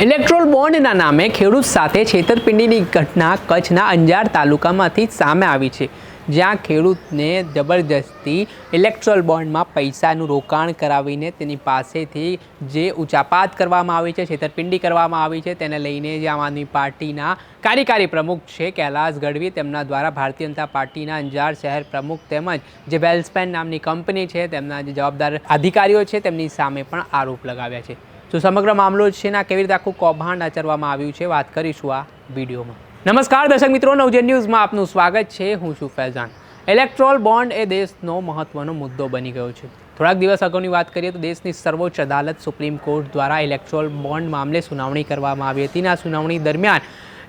ઇલેક્ટ્રોલ બોન્ડના નામે ખેડૂત સાથે છેતરપિંડીની ઘટના કચ્છના અંજાર તાલુકામાંથી સામે આવી છે, જ્યાં ખેડૂતને જબરજસ્તી ઇલેક્ટ્રોલ બોન્ડમાં પૈસાનું રોકાણ કરાવીને તેની પાસેથી જે ઉચાપાત કરવામાં આવી છે, છેતરપિંડી કરવામાં આવી છે, તેને લઈને જે આમ આદમી પાર્ટીના કાર્યકારી પ્રમુખ છે કૈલાસ ગઢવી, તેમના દ્વારા ભારતીય જનતા પાર્ટીના અંજાર શહેર પ્રમુખ તેમજ જે વેલ્સપેન નામની કંપની છે, તેમના જે જવાબદાર અધિકારીઓ છે, તેમની સામે પણ આરોપ લગાવ્યા છે. તો સમગ્ર મામલો છે ને કેવી રીતે આખું કૌભાંડ આચરવામાં આવ્યું છે વાત કરીશું આ વિડીયોમાં. નમસ્કાર, દર્શક મિત્રો. નવજન ન્યૂઝમાં આપનું સ્વાગત છે. હું છું ફૈઝાન. ઇલેક્ટ્રોલ બોન્ડ એ દેશનો મહત્વનો મુદ્દો બની ગયો છે. થોડાક દિવસ અગાઉની વાત કરીએ તો દેશની સર્વોચ્ચ અદાલત સુપ્રીમ કોર્ટ દ્વારા ઇલેક્ટ્રોલ બોન્ડ મામલે સુનાવણી કરવામાં આવી હતી આ સુનાવણી દરમિયાન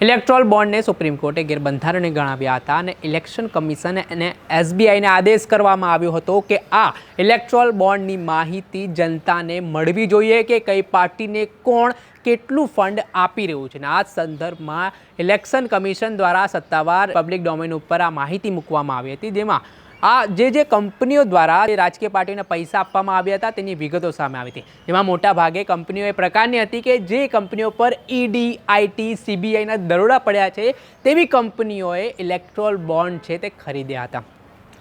ઇલેક્ટ્રોલ બોન્ડને સુપ્રીમ કોર્ટે ગેરબંધારણીય ગણાવ્યા હતા અને ઇલેક્શન કમિશન અને એસબીઆઈને આદેશ કરવામાં આવ્યો હતો કે આ ઇલેક્ટ્રોલ બોન્ડની માહિતી જનતાને મળવી જોઈએ કે કઈ પાર્ટીને કોણ કેટલું ફંડ આપી રહ્યું છે. અને આ સંદર્ભમાં ઇલેક્શન કમિશન દ્વારા સત્તાવાર પબ્લિક ડોમેન ઉપર આ માહિતી મૂકવામાં આવી હતી, જેમાં આ જે જે કંપનીઓ દ્વારા જે રાજકીય પાર્ટીને પૈસા આપવામાં આવ્યા હતા, તેની વિગતો સામે આવી હતી. જેમાં મોટા ભાગે કંપનીઓ એ પ્રકારની હતી કે જે કંપનીઓ પર ઈડી આઈટી સીબીઆઈના દરોડા પડ્યા છે, તેવી કંપનીઓએ ઇલેક્ટ્રોલ બોન્ડ છે તે ખરીદ્યા હતા.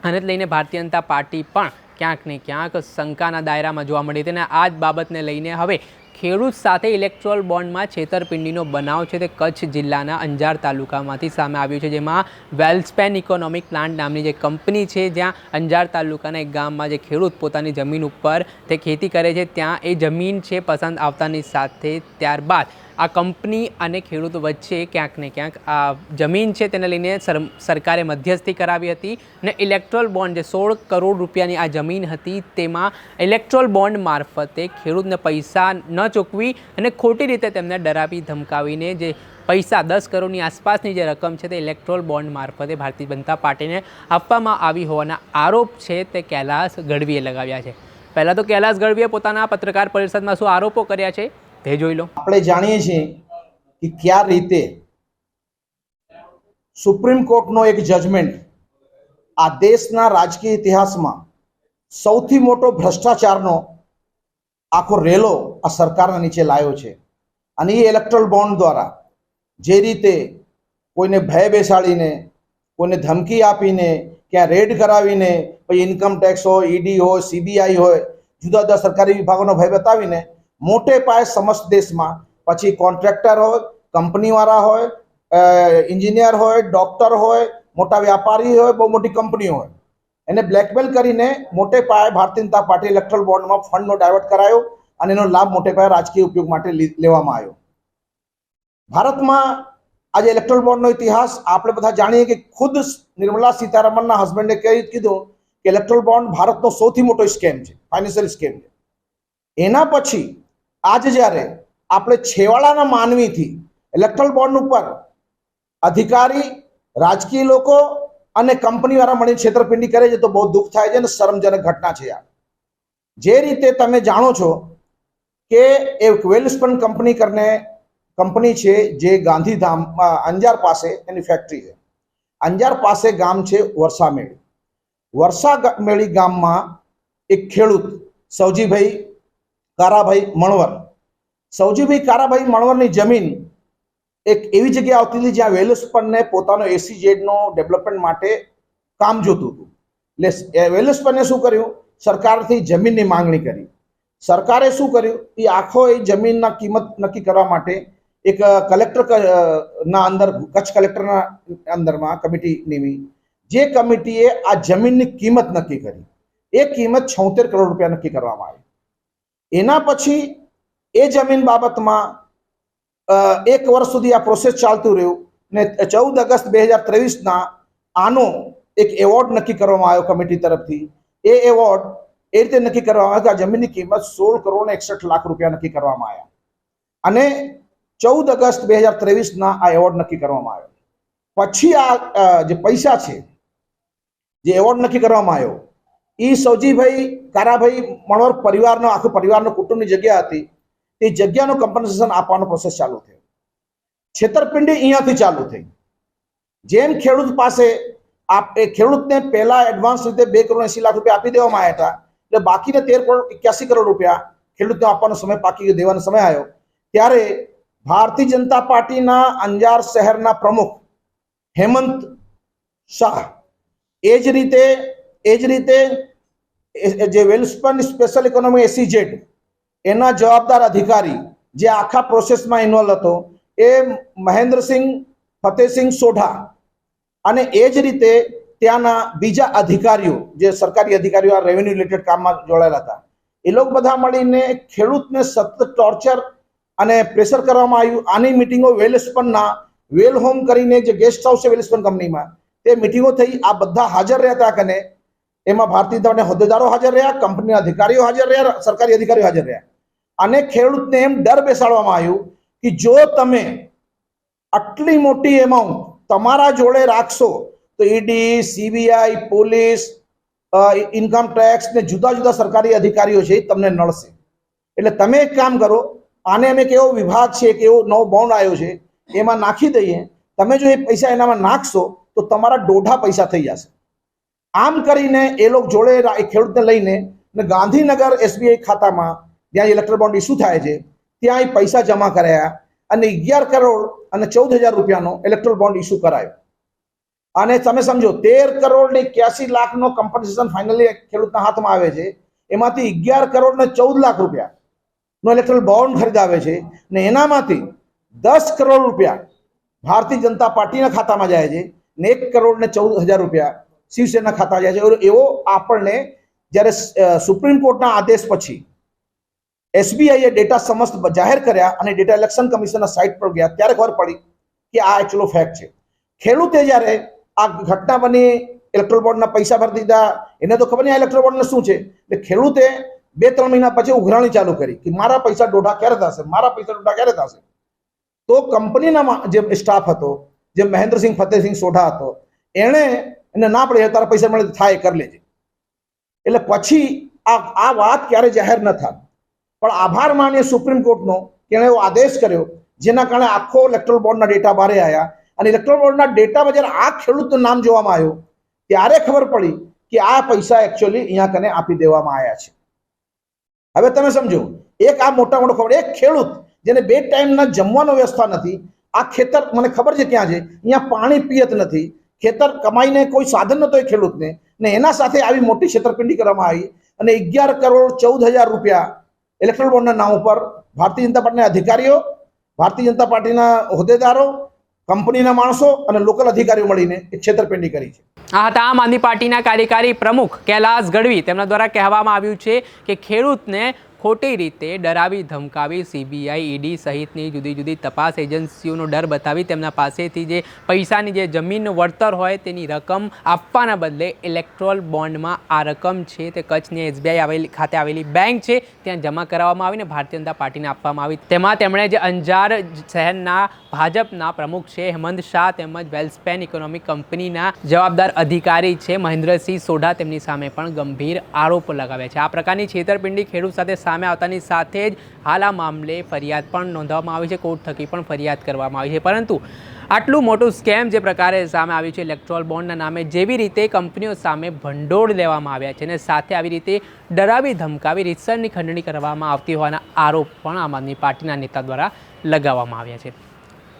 આને જ લઈને ભારતીય જનતા પાર્ટી પણ ક્યાંક ને ક્યાંક શંકાના દાયરામાં જોવા મળી હતી અને આ જ બાબતને લઈને હવે ખેડૂત સાથે ઇલેક્ટ્રોલ બોન્ડમાં છેતરપિંડીનો બનાવ છે તે કચ્છ જિલ્લાના અંજાર તાલુકામાંથી સામે આવ્યું છે, જેમાં વેલ્સપેન ઇકોનોમિક પ્લાન્ટ નામની જે કંપની છે, જ્યાં અંજાર તાલુકાના એક ગામમાં જે ખેડૂત પોતાની જમીન ઉપર તે ખેતી કરે છે, ત્યાં એ જમીન છે પસંદ આવતાની સાથે ત્યારબાદ આ કંપની અને ખેડૂત વચ્ચે ક્યાંક ને ક્યાંક આ જમીન છે તેને લઈને સર- સરકારે મધ્યસ્થી કરાવી હતી અને ઇલેક્ટ્રોલ બોન્ડ જે સોળ કરોડ રૂપિયાની આ જમીન હતી તેમાં ઇલેક્ટ્રોલ બોન્ડ મારફતે ખેડૂતને પૈસા ન ચૂકવી અને ખોટી રીતે તેમને ડરાવી ધમકાવીને જે પૈસા દસ કરોડની આસપાસની જે રકમ છે તે ઇલેક્ટ્રોલ બોન્ડ મારફતે ભારતીય જનતા પાર્ટીને આપવામાં આવી હોવાના આરોપ છે તે કૈલાસ ગઢવીએ લગાવ્યા છે. પહેલાં તો કૈલાસ ગઢવીએ પોતાના પત્રકાર પરિષદમાં શું આરોપો કર્યા છે? તે જોઈ લો. આપણે જાણીએ છીએ કે કયા રીતે સુપ્રીમ કોર્ટનો એક જજમેન્ટ આ દેશના રાજકીય ઇતિહાસમાં સૌથી મોટો ભ્રષ્ટાચારનો આખો રેલો આ સરકારના નીચે લાવ્યો છે. અને એ ઇલેક્ટ્રલ બોન્ડ દ્વારા જે રીતે કોઈને ભય બેસાડીને, કોઈને ધમકી આપીને, ક્યાં રેડ કરાવીને, પછી ઇન્કમ ટેક્સ હોય ઈડી હોય સીબીઆઈ હોય, જુદા જુદા સરકારી વિભાગોનો ભય બતાવીને મોટે પાયે સમસ્ત દેશમાં. પછી કોન્ટ્રાક્ટર હોય, કંપનીવાળા હોય એન્જિનિયર હોય, ડોક્ટર હોય, મોટા વ્યાપારી હોય, બહુ મોટી કંપનીઓ હોય. એને બ્લેકમેલ કરીને મોટે પાયે ભારતીય જનતા પાર્ટી ઇલેક્ટ્રલ બોન્ડમાં ફંડનો ડાયવર્ટ કરાયો અને એનો લાભ મોટે પાયે રાજકીય ઉપયોગ માટે લેવામાં આવ્યો. ભારતમાં આજે ઇલેક્ટ્રલ બોન્ડનો ઇતિહાસ, આપણે બધા જાણીએ કે ખુદ નિર્મલા સીતારમણના હસબન્ડે કીધું કે ઇલેક્ટ્રલ બોન્ડ ભારતનો સૌથી મોટો સ્કેમ છે ફાઇનાન્શિયલ સ્કેમ છે. એના પછી આજે જ્યારે આપણે છેવાડાના માનવીથી ઇલેક્ટ્રલ બોન્ડ ઉપર અધિકારી, રાજકીય લોકો અને કંપનીવાળા મળીને છેતરપિંડી કરે છે તો બહુ દુઃખ થાય છે અને શરમજનક ઘટના છે આ. જે રીતે તમે જાણો છો કે એક વેલસ્પન કંપની કરીને કંપની છે જે ગાંધીધામ અંજાર પાસે એની ફેક્ટરી છે. અંજાર પાસે ગામ છે વરસામેળી. વરસામેળી ગામમાં એક ખેડૂત સૌજીભાઈ કારાભાઈ મણવર. સૌજીભાઈ કારાભાઈ મણવરની જમીન એક એવી જગ્યા આવતી હતી જ્યાં વેલસ્પનને પોતાનો એસી જેડનો ડેવલપમેન્ટ માટે કામ જોતું હતું. એટલે વેલસ્પને શું કર્યું? સરકારથી જમીનની માંગણી કરી. સરકારે શું કર્યું? એ આખો એ જમીનના કિંમત નક્કી કરવા માટે એક કલેક્ટર ના અંદર, કચ્છ કલેક્ટરના અંદરમાં કમિટી નીમી. જે કમિટીએ આ જમીનની કિંમત નક્કી કરી. એ કિંમત છોતેર કરોડ રૂપિયા નક્કી કરવામાં આવી. એના પછી એ જમીન બાબતમાં એક વર્ષ સુધી આ પ્રોસેસ ચાલતું રહ્યું ને ચૌદ ઓગસ્ટ બે હજાર ત્રેવીસના આનો એક એવોર્ડ નક્કી કરવામાં આવ્યો કમિટી તરફથી. એ એવોર્ડ એ રીતે નક્કી કરવામાં આવ્યો કે આ જમીનની કિંમત સોળ કરોડ એકસઠ લાખ રૂપિયા નક્કી કરવામાં આવ્યા. અને ચૌદ ઓગસ્ટ બે હજાર ત્રેવીસના આ એવોર્ડ નક્કી કરવામાં આવ્યો. પછી આ જે પૈસા છે, જે એવોર્ડ નક્કી કરવામાં આવ્યો એ સૌજીભાઈ કારાભાઈ મણોર પરિવારનો, આખો પરિવારનો કુટુંબની જગ્યા હતી. તે જગ્યાનું કમ્પન્સેશન આપવાનો પ્રોસેસ ચાલુ થયો. છેતરપિંડી અહીંયાથી ચાલુ થઈ. જેમ ખેડૂત પાસે આપ, એ ખેડૂતને પહેલા એડવાન્સ રીતે બે કરોડ એસી લાખ રૂપિયા આપી દેવામાં આવ્યા હતા, એટલે બાકીને તેર કરોડ, એક્યાસી કરોડ રૂપિયા ખેડૂતને આપવાનો સમય પાકી ગયો, દેવાનો સમય આવ્યો. ત્યારે ભારતીય જનતા પાર્ટીના અંજાર શહેરના પ્રમુખ હેમંત શાહ એ જ રીતે, એ જ રીતે જે વેલ્સપન સ્પેશિયલ ઇકોનોમી એસીજેડ એના જવાબદાર અધિકારી જે આખા પ્રોસેસમાં ઇન્વોલ્વ હતો, એ મહેન્દ્રસિંહ ફતેહસિંહ સોઢા. અને એ જ રીતે ત્યાંના બીજા અધિકારીઓ, જે સરકારી અધિકારીઓ આ રેવન્યુ રિલેટેડ કામમાં જોડાયેલા હતા, એ લોકો બધા મળીને ખેડૂતને સતત ટોર્ચર અને પ્રેશર કરવામાં આવ્યું. આની મિટિંગો વેલસ્પનના વેલ હોમ કરીને જે ગેસ્ટ હાઉસ છે વેલસ્પન કંપનીમાં, તે મિટિંગો થઈ. આ બધા હાજર રહ્યા હતા કને એમાં ભારતીય જનતા હોદ્દેદારો હાજર રહ્યા, કંપનીના અધિકારીઓ હાજર રહ્યા, સરકારી અધિકારીઓ હાજર રહ્યા. અને ખેડૂતને એમ ડર બેસાડવામાં આવ્યું કે જો તમે આટલી મોટી એમાઉન્ટ તમારા જોડે રાખશો, તો ED, CBI, police income tax ને જુદા જુદા સરકારી અધિકારીઓ છે એ તમને નડશે. એટલે તમે એક કામ કરો, આને અમે કેવો વિભાગ છે કેવો નવો બોન્ડ આવ્યો છે, એમાં નાખી દઈએ. તમે જો એ પૈસા એનામાં નાખશો, તો તમારા દોઢા પૈસા થઈ જશે. આમ કરીને એ લોકો જોડે ખેડૂતને લઈને ને ગાંધીનગર એસબીઆઈ ખાતામાં જ્યાં ઇલેક્ટ્રોલ બોન્ડ ઇસ્યુ થાય છે ત્યાં એ પૈસા જમા કરાયા અને અગિયાર કરોડ અને ચૌદ હજાર રૂપિયાનો ઇલેક્ટ્રોલ બોન્ડ ઇસ્યુ કરાયો. અને તમે સમજો, તેર કરોડ ને એક્યાસી લાખનો કમ્પન્સેશન ફાઇનલી ખેડૂતના હાથમાં આવે છે, એમાંથી અગિયાર કરોડ ને ચૌદ લાખ રૂપિયા નો ઇલેક્ટ્રોલ બોન્ડ ખરીદાવે છે ને એનામાંથી દસ કરોડ રૂપિયા ભારતીય જનતા પાર્ટીના ખાતામાં જાય છે ને એક કરોડ ને ચૌદ હજાર રૂપિયા શિવસેના ખાતા જાય છે. એવો આપણને જ્યારે સુપ્રીમ કોર્ટના આદેશ પછી એસબીઆઈએ ડેટા સમસ્ત જાહેર કર્યા અને ડેટા ઇલેક્શન કમિશનના સાઇટ પર ગયા, ત્યારે ખબર પડી કે આ એકચ્યુઅલો ફેક્ટ છે. ખેડૂતે જ્યારે આ ઘટના બની ઇલેક્ટ્રોલ બોન્ડના પૈસા ભરી દીધા, એને તો ખબર નહીં આ ઇલેક્ટ્રોલ બોન્ડને શું છે? એટલે ખેડૂતે બે ત્રણ મહિના પછી ઉઘરાણી ચાલુ કરી કે મારા પૈસા ડોઢા ક્યારે થશે? મારા પૈસા ડોઢા ક્યારે થશે? તો કંપનીના જે સ્ટાફ હતો, જે મહેન્દ્રસિંહ, ફતેહસિંહ સોઢા હતો, એણે એને ના પડે તારા પૈસા મળે થાય, કરી લેજે. એટલે પછી આ આ વાત ક્યારે જાહેર ન થાય. પણ આભાર માનીએ સુપ્રીમ કોર્ટનો કે એવો આદેશ કર્યો, જેના કારણે આખો ઇલેક્ટ્રોલ બોન્ડના ડેટા બહાર આવ્યા અને ઇલેક્ટ્રોલ બોન્ડના ડેટામાં જ્યારે આ ખેડૂતનું નામ જોવામાં આવ્યું, ત્યારે ખબર પડી કે આ પૈસા એકચ્યુઅલી અહીંયા કને આપી દેવામાં આવ્યા છે. હવે તમે સમજો, એક આ મોટા મોટો ખબર, એક ખેડૂત જેને બે ટાઈમના જમવાનો વ્યવસ્થા નથી, આ ખેતર, મને ખબર છે ક્યાં છે? અહીંયા પાણી પિયત નથી ખેતર કમાઈને કોઈ સાધન નતો એ ખેડૂતને. ને એના સાથે આવી મોટી છેતરપિંડી કરવામાં આવી અને અગિયાર કરોડ ચૌદ હજાર રૂપિયા ઇલેક્ટ્રોલ બોન્ડના નામ ઉપર ભારતીય જનતા પાર્ટીના અધિકારીઓ, ભારતીય જનતા પાર્ટીના હોદ્દેદારો, કંપનીના માણસો અને લોકલ અધિકારીઓ મળીને એ છેતરપિંડી કરી છે. આ હતા આમ આદમી પાર્ટીના કાર્યકારી પ્રમુખ કૈલાસ ગઢવી. તેમના દ્વારા કહેવામાં આવ્યું છે કે ખેડૂતને ખોટી રીતે ડરાવી, ધમકાવી સીબીઆઈ ઈડી સહિતની જુદી જુદી તપાસ એજન્સીઓનો ડર બતાવી તેમના પાસેથી જે પૈસાની જે જમીનનું વળતર હોય તેની રકમ આપવાના બદલે ઇલેક્ટ્રોલ બોન્ડમાં આ રકમ છે તે કચ્છની એસબીઆઈ આવેલી, ખાતે આવેલી બેંક છે, ત્યાં જમા કરાવવામાં આવીને ભારતીય જનતા પાર્ટીને આપવામાં આવી. તેમાં તેમણે જે અંજાર શહેરના ભાજપના પ્રમુખ છે હેમંત શાહ તેમજ વેલ્સપેન ઇકોનોમિક કંપનીના જવાબદાર અધિકારી છે મહેન્દ્રસિંહ સોઢા તેમની સામે પણ ગંભીર આરોપો લગાવ્યા છે. આ પ્રકારની છેતરપિંડી ખેડૂત સાથે સામે આવતાની સાથે જ હાલ આ મામલે ફરિયાદ પણ નોંધવામાં આવી છે. કોર્ટ થકી પણ ફરિયાદ કરવામાં આવી છે. પરંતુ આટલું મોટું સ્કેમ જે પ્રકારે સામે આવ્યું છે ઇલેક્ટ્રોલ બોન્ડના નામે જેવી રીતે કંપનીઓ સામે ભંડોળ લેવામાં આવ્યા છે અને સાથે આવી રીતે ડરાવી ધમકાવી રીતસરની ખંડણી કરવામાં આવતી હોવાના આરોપ પણ આમ આદમી પાર્ટીના નેતા દ્વારા લગાવવામાં આવ્યા છે.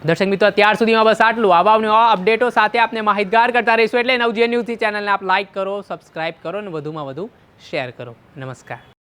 દર્શક મિત્રો, અત્યાર સુધીમાં બસ આટલું. આવા અપડેટો સાથે આપને માહિતગાર કરતા રહીશું. એટલે નવજીવન ન્યૂઝની ચેનલને આપ લાઇક કરો, સબસ્ક્રાઇબ કરો અને વધુમાં વધુ શેર કરો. નમસ્કાર.